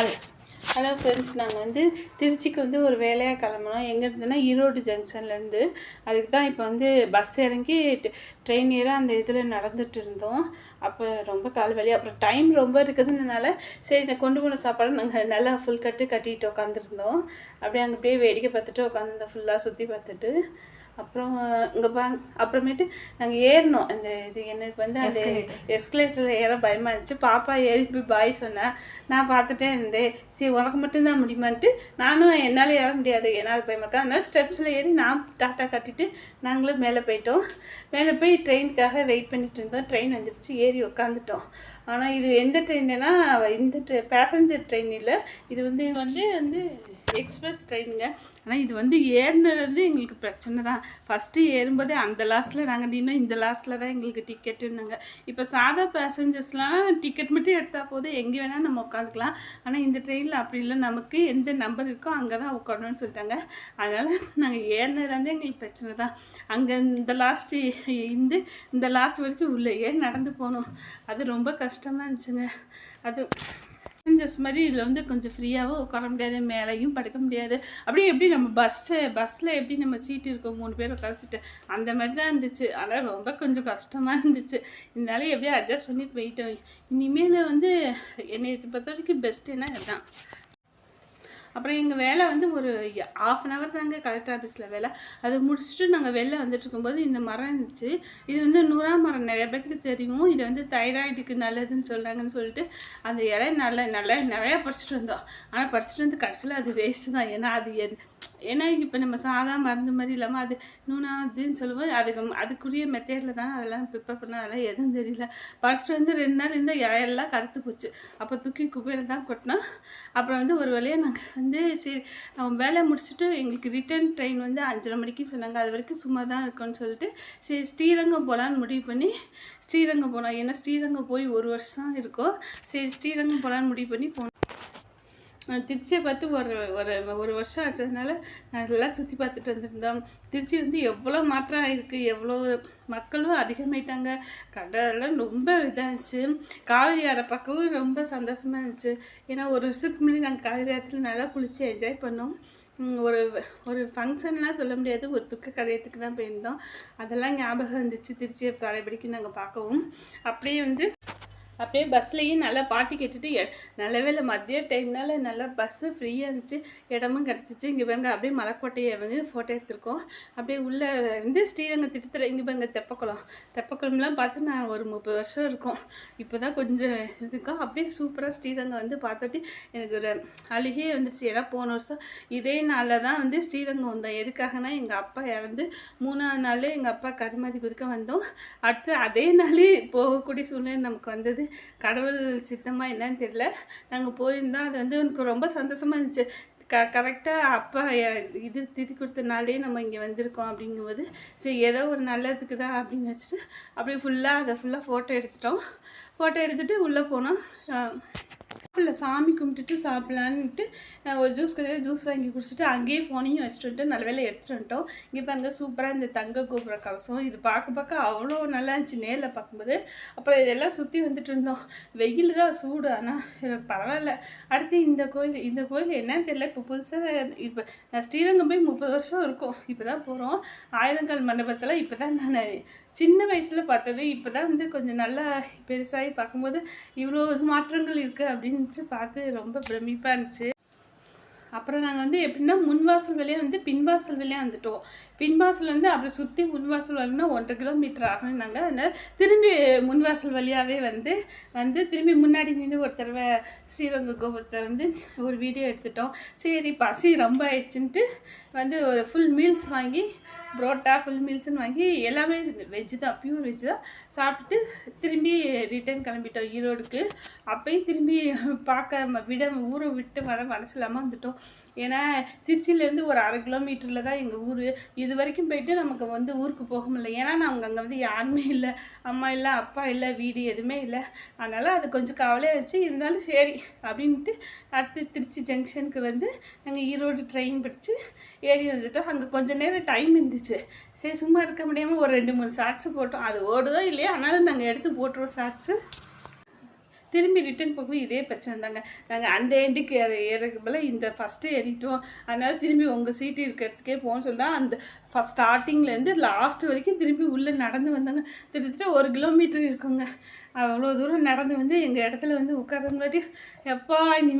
Hello hello friends நாங்கள் வந்து திருச்சிக்கு வந்து ஒரு வேலையாக கிளம்புனோம். எங்கே இருந்துன்னா ஈரோடு ஜங்ஷன்லேருந்து அதுக்கு தான் இப்போ வந்து பஸ் இறங்கி ட்ரெயின் ஏற அந்த இதில் நடந்துட்டு இருந்தோம். அப்போ ரொம்ப கால் வலி. அப்புறம் டைம் ரொம்ப இருக்குதுனால சரி நான் கொண்டு போன சாப்பாடு நாங்கள் நல்லா ஃபுல் கட்டு கட்டிட்டு உட்காந்துருந்தோம் அப்படியே அங்கே போய் வேடிக்கை பார்த்துட்டு உட்காந்துருந்தோம் ஃபுல்லாக சுற்றி பார்த்துட்டு. அப்புறம் இங்கே பா அப்புறமேட்டு நாங்கள் ஏறினோம். அந்த இது எனக்கு வந்து அந்த எஸ்கலேட்டரில் ஏற பயமாக இருந்துச்சு. பாப்பா ஏறி போய் பாய் சொன்னேன் நான் பார்த்துட்டே இருந்தேன். சரி உனக்கு மட்டும்தான் முடியுமான்ட்டு நானும் என்னால் ஏற முடியாது. ஏன்னா அது பயமாக இருக்கா? ஸ்டெப்ஸில் ஏறி நான் டாட்டா கட்டிட்டு நாங்களும் மேலே போயிட்டோம். மேலே போய் ட்ரெயினுக்காக வெயிட் பண்ணிட்டு இருந்தோம். ட்ரெயின் வந்துடுச்சு ஏறி உட்காந்துட்டோம் ஆனால் இது எந்த ட்ரெயின்னா இந்த பேசஞ்சர் ட்ரெயின் இல்லை. இது வந்து வந்து வந்து எக்ஸ்பிரஸ் ட்ரெயினுங்க ஆனால் இது வந்து ஏறினது எங்களுக்கு பிரச்சனை தான். ஃபஸ்ட்டு ஏறும்போதே அந்த லாஸ்ட்டில் நாங்கள் நின்று இந்த லாஸ்ட்டில் தான் எங்களுக்கு டிக்கெட்டுன்னாங்க இப்போ சாதா பேசஞ்சர்ஸ்லாம் டிக்கெட் மட்டும் எடுத்தால் போதும். எங்கே வேணால் நம்ம உட்காந்துக்கலாம். ஆனால் இந்த ட்ரெயினில் அப்படி இல்லை. நமக்கு எந்த நம்பர் இருக்கோ அங்கே தான் உட்காரணும்னு சொல்லிட்டாங்க. அதனால் நாங்கள் ஏறினதுலேருந்தே எங்களுக்கு பிரச்சனை தான். அங்கே இந்த லாஸ்ட்டு இந்த இந்த லாஸ்ட் வரைக்கும் உள்ளே ஏன் நடந்து போகணும் அது ரொம்ப கஷ்டமாக இருந்துச்சுங்க. அது பேசஞ்சர்ஸ் மாதிரி இதில் வந்து கொஞ்சம் ஃப்ரீயாகவும் உட்கார முடியாது மேலேயும் படுக்க முடியாது. அப்படியே எப்படி நம்ம பஸ்ஸு பஸ்ஸில் எப்படி நம்ம சீட்டு இருக்கோம் மூணு பேர் உட்கார சீட்டு அந்த மாதிரி தான் இருந்துச்சு. ஆனால் ரொம்ப கொஞ்சம் கஷ்டமாக இருந்துச்சு. இதனால எப்படியும் அட்ஜஸ்ட் பண்ணி போயிட்டோம். இனிமேல் வந்து என்னை பொறுத்த வரைக்கும் பெஸ்ட்டுன்னா இதுதான். அப்புறம் எங்கள் வேலை வந்து ஒரு ஆஃப் அன் ஹவர் தாங்க கலெக்டர் ஆஃபீஸில் வேலை. அதை முடிச்சுட்டு நாங்கள் வெளில வந்துட்டு இருக்கும்போது இந்த மரம் இருந்துச்சு. இது வந்து நூறாம் மரம். நிறைய பேருக்கு தெரியும். இது வந்து தைராய்டுக்கு நல்லதுன்னு சொல்கிறாங்கன்னு சொல்லிட்டு அந்த இலை நல்ல நல்லா நிறையா பறிச்சிட்டு வந்தோம். ஆனால் பறிச்சிட்டு வந்து கடைசியில் அது வேஸ்ட்டு தான். ஏன்னா அது ஏன்னா இப்போ நம்ம சாதா மருந்து மாதிரி இல்லாமல் அது நூனாதுன்னு சொல்லுவோம் அதுக்கு அதுக்குரிய மெத்தேடில் தான் அதெல்லாம் ப்ரிப்பேர் பண்ண அதெல்லாம் எதுவும் தெரியல. ஃபர்ஸ்ட் வந்து ரெண்டு நாள் இந்த இலையெல்லாம் கருத்து போச்சு. அப்போ தூக்கி குப்பையில் தான் கொட்டினோம். அப்புறம் வந்து ஒரு வேலையை நாங்கள் வந்து சரி வேலையை முடிச்சுட்டு எங்களுக்கு ரிட்டர்ன் ட்ரெயின் வந்து அஞ்சரை மணிக்கு சொன்னாங்க. அது வரைக்கும் சும்மா தான் இருக்கோன்னு சொல்லிட்டு சரி ஸ்ரீரங்கம் போகலான்னு முடிவு பண்ணி ஸ்ரீரங்கம் போனோம். ஏன்னா ஸ்ரீரங்கம் போய் ஒரு வருஷம் இருக்கும். சரி ஸ்ரீரங்கம் போகலான்னு முடிவு பண்ணி போனோம். திருச்சியை பார்த்து ஒரு ஒரு ஒரு வருஷம் ஆச்சதுனால நல்லா சுற்றி பார்த்துட்டு வந்திருந்தோம். திருச்சி வந்து எவ்வளோ மாற்றம் ஆகிருக்கு எவ்வளோ மக்களும் அதிகமாயிட்டாங்க. கடலாம் ரொம்ப இதாக இருந்துச்சு. காவிரி ஆற பார்க்கவும் ரொம்ப சந்தோஷமாக இருந்துச்சு. ஏன்னா ஒரு வருஷத்துக்கு முன்னாடி நாங்கள் காவிரி ஆற்றுல நல்லா குளித்து என்ஜாய் பண்ணோம். ஒரு ஒரு ஃபங்க்ஷன்லாம் சொல்ல முடியாது. ஒரு துக்க கரையத்துக்கு தான் போயிருந்தோம். அதெல்லாம் ஞாபகம் இருந்துச்சு திருச்சியை பழையபடிக்கு நாங்கள் பார்க்கவும். அப்படியே வந்து அப்படியே பஸ்லேயும் நல்லா பாட்டு கேட்டுட்டு எ- நல்ல வேலை மதிய டைம்னால நல்லா பஸ்ஸு ஃப்ரீயாக இருந்துச்சு. இடமும் கிடச்சிச்சு. இங்கே பாருங்க அப்படியே மலைக்கோட்டையை வந்து ஃபோட்டோ எடுத்திருக்கோம். அப்படியே உள்ளே வந்து ஸ்ரீரங்கம் திட்டத்தில் இங்கே பாருங்க தெப்பக்குளம். தெப்பக்குளம்லாம் பார்த்து நான் ஒரு முப்பது வருஷம் இருக்கும். இப்போ தான் கொஞ்சம் இதுக்கும் அப்படியே சூப்பராக ஸ்ரீரங்கம் வந்து பார்த்துட்டு எனக்கு ஒரு அழுகையே வந்துச்சு ஏன்னா போன வருஷம் இதே நாளில் தான் வந்து ஸ்ரீரங்கம் வந்தோம். எதுக்காகனா எங்கள் அப்பா இறந்து மூணாவது நாள் எங்கள் அப்பா கருமாதி குதிக்க வந்தோம். அடுத்து அதே நாளே போகக்கூடிய சூழ்நிலை நமக்கு வந்தது. கடவுள் சித்தமாக என்னன்னு தெரியல. நாங்கள் போயிருந்தோம். அது வந்து எனக்கு ரொம்ப சந்தோஷமாக இருந்துச்சு. க கரெக்டாக அப்பா இது திதி கொடுத்த நாளே நம்ம இங்கே வந்திருக்கோம் அப்படிங்கும்போது சரி ஏதோ ஒரு நல்லதுக்கு தான் அப்படின்னு வச்சுட்டு அப்படியே ஃபுல்லாக அதை ஃபுல்லாக ஃபோட்டோ எடுத்துட்டோம். ஃபோட்டோ எடுத்துகிட்டு உள்ளே போனோம். சாப்பிடல சாமி கும்பிட்டுட்டு சாப்பிட்லான்ட்டு ஒரு ஜூஸ் கடையில் ஜூஸ் வாங்கி குடிச்சிட்டு அங்கேயே ஃபோனையும் வச்சுட்டு வந்துட்டு நல்ல வேலை எடுத்துகிட்டு வந்துட்டோம். இங்கே பாருங்க சூப்பராக இந்த தங்க கோபுர கலசம் இது பார்க்க பார்க்க அவ்வளோ நல்லா இருந்துச்சு. நேரில் பார்க்கும்போது அப்புறம் இதெல்லாம் சுற்றி வந்துட்டு இருந்தோம். வெயில் தான் சூடு ஆனால் எனக்கு பரவாயில்ல. அடுத்து இந்த கோயில் இந்த கோயில் என்னன்னு தெரியல. இப்போ புதுசாக இப்போ நான் ஸ்ரீரங்கம் போய் முப்பது வருஷம் இருக்கும். இப்போ தான் போகிறோம் ஆயிரங்கால் மண்டபத்தில் இப்போ தான் நான் சின்ன வயசில் பார்த்தது இப்போ தான் வந்து கொஞ்சம் நல்லா பெருசாகி பார்க்கும்போது இவ்வளோ மாற்றங்கள் இருக்குது அப்படின்ட்டு பார்த்து ரொம்ப பிரமிப்பாக இருந்துச்சு. அப்புறம் நாங்கள் வந்து எப்படின்னா முன்வாசல் வழியாக வந்து பின்வாசல் வழியாக வந்துட்டோம். பின்வாசல் வந்து அப்படி சுற்றி முன்வாசல் வரணும்னா ஒன்றரை கிலோமீட்டர் நாங்கள் அதனால் திரும்பி முன்வாசல் வழியாகவே வந்து வந்து திரும்பி முன்னாடி நின்று ஒரு தடவை ஸ்ரீரங்க கோபுரத்தை வந்து ஒரு வீடியோ எடுத்துட்டோம். சரி பசி ரொம்ப ஆயிடுச்சுன்ட்டு வந்து ஒரு ஃபுல் மீல்ஸ் வாங்கி புரோட்டா ஃபுல் மீல்ஸ்னு வாங்கி எல்லாமே வெஜ்ஜு தான் பியூர் வெஜ்ஜு தான் சாப்பிட்டுட்டு திரும்பி ரிட்டர்ன் கிளம்பிட்டோம் ஈரோடுக்கு. அப்பயும் திரும்பி பார்க்க விட ஊரை விட்டு வர மனசு இல்லாமல் வந்துட்டோம். ஏன்னா திருச்சியிலேருந்து ஒரு அரை கிலோமீட்டரில் தான் எங்கள் ஊர். இது வரைக்கும் போயிட்டு நமக்கு வந்து ஊருக்கு போக முடியல ஏன்னா நாங்கள் அங்கே வந்து யாருமே இல்லை. அம்மா இல்லை அப்பா இல்லை வீடு எதுவுமே இல்லை. அதனால் அது கொஞ்சம் கவலையாக இருந்துச்சு. இருந்தாலும் சரி அப்படின்ட்டு அடுத்து திருச்சி ஜங்ஷனுக்கு வந்து நாங்கள் ஈரோடு ட்ரெயின் பிடிச்சி ஏறி வந்துட்டோம். அங்கே கொஞ்சம் நேரம் டைம் இருந்துச்சு. சரி சும்மா இருக்க முடியாமல் ஒரு ரெண்டு மூணு ஷார்ட்ஸு போட்டோம். அது ஓடுதோ இல்லையோ ஆனாலும் நாங்கள் எடுத்து போட்டுருவோம் ஷார்ட்ஸு திரும்பி ரிட்டர்ன் போகும் இதே பிரச்சனை தாங்க. நாங்கள் அந்த எண்டுக்கு ஏற ஏறதுக்கு இந்த ஃபஸ்ட்டு ஏறிட்டோம். அதனால் திரும்பி உங்கள் சீட்டு இருக்கிறதுக்கே போகணும்னு சொன்னால் அந்த ஃபஸ்ட் ஸ்டார்டிங்லேருந்து லாஸ்ட் வரைக்கும் திரும்பி உள்ளே நடந்து வந்தாங்க. திருத்திட்டு ஒரு கிலோமீட்டர் இருக்குங்க. அவ்வளோ தூரம் நடந்து வந்து எங்கள் இடத்துல வந்து உட்கார முன்னாடி எப்பா இனிமேல்